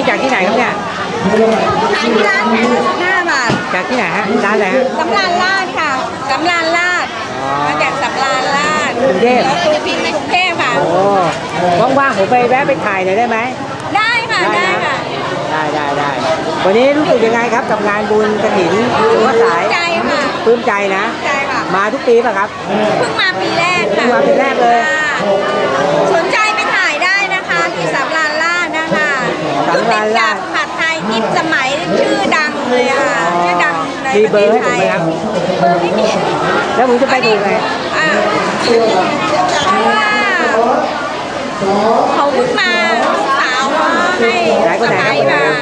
ี้จากที่ไหนครับเนี่ยอันนี้ร้านแผงห้าบาทจากที่ไหนฮะร้านอะไรฮะสำลันลาดค่ะสำลันลาดมาจากสำลันลาดกรุงเทพแล้วสุพินในกรุงเทพค่ะ โอ้ว่างๆผมไปแวะไปถ่ายหน่อยได้ไหมได้ค่ะได้ค่ะได้ได้ได้วันนี้รู้สึกยังไงครับกับงานบุญกระถินหรือว่าสายใจค่ะปลื้มใจนะ มาทุกปีป่ะครับ เพิ่งมาปีแรกค่ะมาปีแรกเลย สำราญราชคือติดกับผัดไทยทิพย์สมัยชื่อดังเลยค่ะชื่อดังในมีปเบระอเทร์ศให้ไทผมยไหมครับ เบอร์ไม่มีแล้วผมจะไปดูไงอ่าเพราะว่าเขาเพิ่งมาลูกสาวให้ไหนคนไหนครับ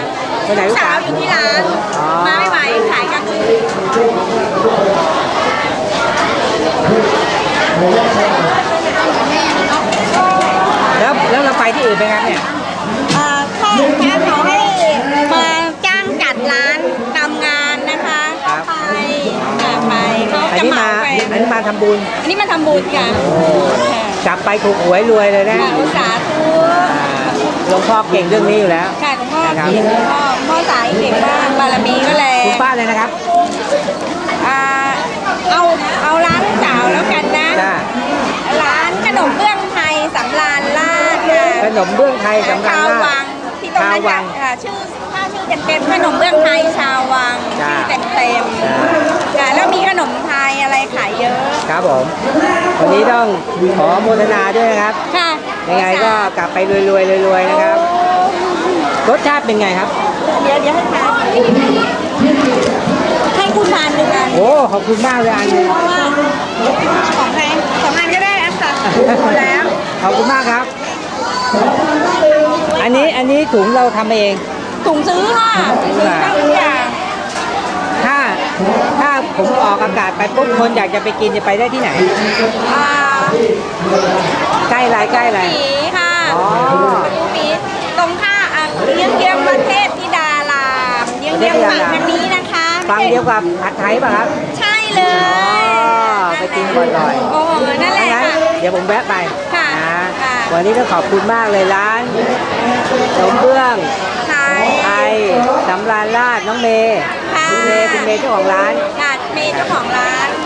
สะใภ้มาคนไหนลูลูกกสาสาววอยู่ที่ร้านอ๋อมาไม่ไหวขายกลางคืนแล้วแล้วเราไปที่อื่นไหมครับเนี่ยเอ่อพ่อค้าเข อันนี้มาทำบุญ อันนี้มาทำบุญค่ะค่ะกลับไปถูกหวยรวยเลยนะค่ะอุตสาธุอ่าหลวงพ่อเก่งเรื่องนี้อยู่แล้ว ค่ะหลวงพ่อนะครับเก่งหลวงพ่อพ่อสายเก่งมากบารมีก็แรคุณงป้าเลยนะครับ อ่าเอาเอาร้านลูกสาวแล้วกันนะ จ้าร้านขนมเบื้องไทยสำราญราชค่ะขนมเบื้องไทยสำราญชาวราวัชงที่ตรงนั้นชาววังค่ะชื่อถ้าชื่อเต็มๆขนมเบื้องไทยชาววังจ้า ชื่อเต็มๆ จ้า ขายเยอะ ครับผม วันนี้ต้องขอโมทนาด้วยนะครับ ค่ะยังไงก็กลับไปรวยรวยรวยรวยๆนะครับ รสชาติเป็นไงครับ เดี๋ยวเดี๋ยวให้ทานให้คุณทานดูกันโอ้ ขอบคุณมากเลยอันนี้เพราะว่าของแพงสองอันก็ได้อะค่ะหมดแล้ว ขอบคุณมากครับ อันนี้อันนี้ถุงเราทำเอง ถุงซื้อค่ะซื้อทั้งทุกอย่าง ถ้าถ้า ผมออกอากาศไปปุ๊บคนอยากจะไปกินจะไปได้ที่ไหน อ่าใกล้ไรใกล้ไรผีค่ะอ๋อ ประตูผีตรงข้าอะเยื้องเยื้องๆประเทศที่ดารามเยื้องเยื้องๆฝั่งทางนี้นะคะฟังเดียวกับผัดไทยป่ะครับ ใช่เลยอ๋อไปกินบ่อยๆ โอ้นั่นแหละงั้นค่ะ เดี๋ยวผมแวะไปค่ะนะค่ะ วันนี้ต้องขอบคุณมากเลยร้านขนมเบื้องไทย ไทยสำราญราชน้องเมย์ค่ะ คุณเมย์คุณเมย์เจ้าของร้าน ค่ะเมีเจ้าของร้าน